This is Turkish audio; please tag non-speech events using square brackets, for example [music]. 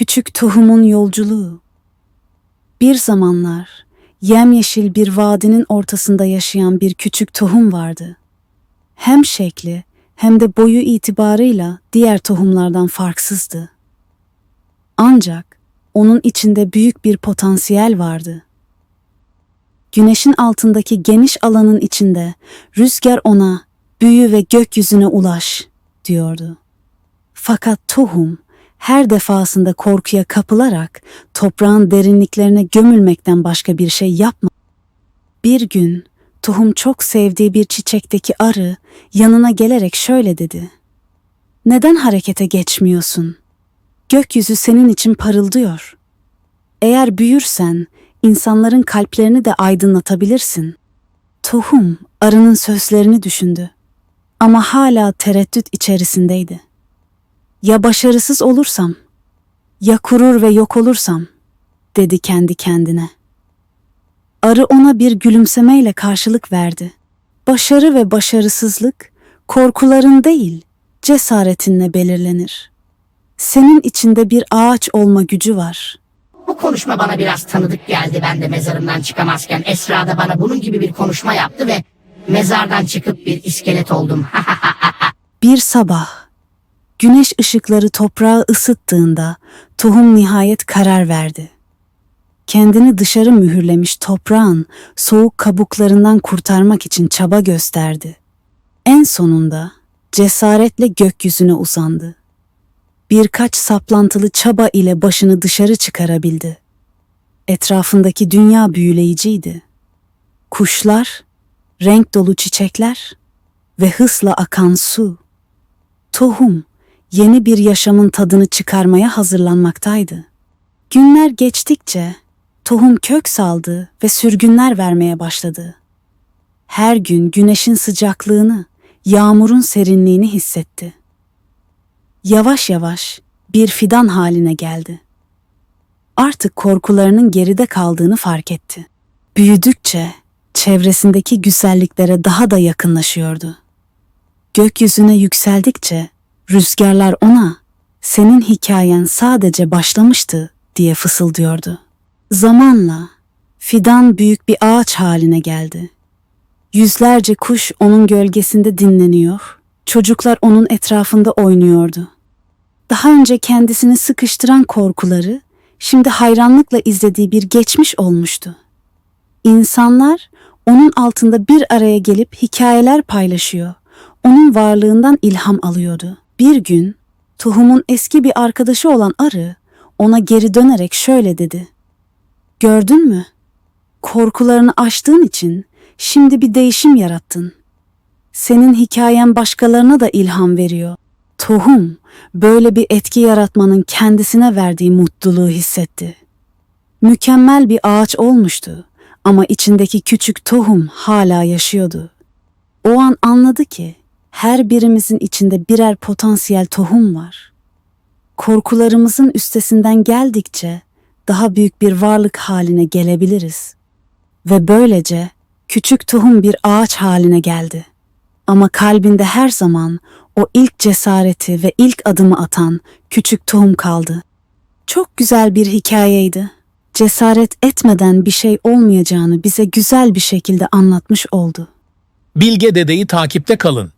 Küçük tohumun yolculuğu. Bir zamanlar yemyeşil bir vadinin ortasında yaşayan bir küçük tohum vardı. Hem şekli hem de boyu itibarıyla diğer tohumlardan farksızdı. Ancak onun içinde büyük bir potansiyel vardı. Güneşin altındaki geniş alanın içinde rüzgar ona büyü ve gökyüzüne ulaş diyordu. Fakat tohum her defasında korkuya kapılarak toprağın derinliklerine gömülmekten başka bir şey yapma. Bir gün tohum çok sevdiği bir çiçekteki arı yanına gelerek şöyle dedi. Neden harekete geçmiyorsun? Gökyüzü senin için parıldıyor. Eğer büyürsen insanların kalplerini de aydınlatabilirsin. Tohum arının sözlerini düşündü ama hala tereddüt içerisindeydi. Ya başarısız olursam? Ya kurur ve yok olursam? dedi kendi kendine. Arı ona bir gülümsemeyle karşılık verdi. Başarı ve başarısızlık korkuların değil, cesaretinle belirlenir. Senin içinde bir ağaç olma gücü var. Bu konuşma bana biraz tanıdık geldi. Ben de mezarımdan çıkamazken Esra da bana bunun gibi bir konuşma yaptı ve mezardan çıkıp bir iskelet oldum. [laughs] Bir sabah güneş ışıkları toprağı ısıttığında tohum nihayet karar verdi. Kendini dışarı mühürlemiş toprağın soğuk kabuklarından kurtarmak için çaba gösterdi. En sonunda cesaretle gökyüzüne uzandı. Birkaç saplantılı çaba ile başını dışarı çıkarabildi. Etrafındaki dünya büyüleyiciydi. Kuşlar, renk dolu çiçekler ve hızla akan su. Tohum yeni bir yaşamın tadını çıkarmaya hazırlanmaktaydı. Günler geçtikçe tohum kök saldı ve sürgünler vermeye başladı. Her gün güneşin sıcaklığını, yağmurun serinliğini hissetti. Yavaş yavaş bir fidan haline geldi. Artık korkularının geride kaldığını fark etti. Büyüdükçe çevresindeki güzelliklere daha da yakınlaşıyordu. Gökyüzüne yükseldikçe rüzgarlar ona senin hikayen sadece başlamıştı diye fısıldıyordu. Zamanla fidan büyük bir ağaç haline geldi. Yüzlerce kuş onun gölgesinde dinleniyor, çocuklar onun etrafında oynuyordu. Daha önce kendisini sıkıştıran korkuları şimdi hayranlıkla izlediği bir geçmiş olmuştu. İnsanlar onun altında bir araya gelip hikayeler paylaşıyor. Onun varlığından ilham alıyordu. Bir gün tohumun eski bir arkadaşı olan arı ona geri dönerek şöyle dedi. Gördün mü? Korkularını aştığın için şimdi bir değişim yarattın. Senin hikayen başkalarına da ilham veriyor. Tohum böyle bir etki yaratmanın kendisine verdiği mutluluğu hissetti. Mükemmel bir ağaç olmuştu ama içindeki küçük tohum hala yaşıyordu. O an anladı ki her birimizin içinde birer potansiyel tohum var. Korkularımızın üstesinden geldikçe daha büyük bir varlık haline gelebiliriz. Ve böylece küçük tohum bir ağaç haline geldi. Ama kalbinde her zaman o ilk cesareti ve ilk adımı atan küçük tohum kaldı. Çok güzel bir hikayeydi. Cesaret etmeden bir şey olmayacağını bize güzel bir şekilde anlatmış oldu. Bilge Dede'yi takipte kalın.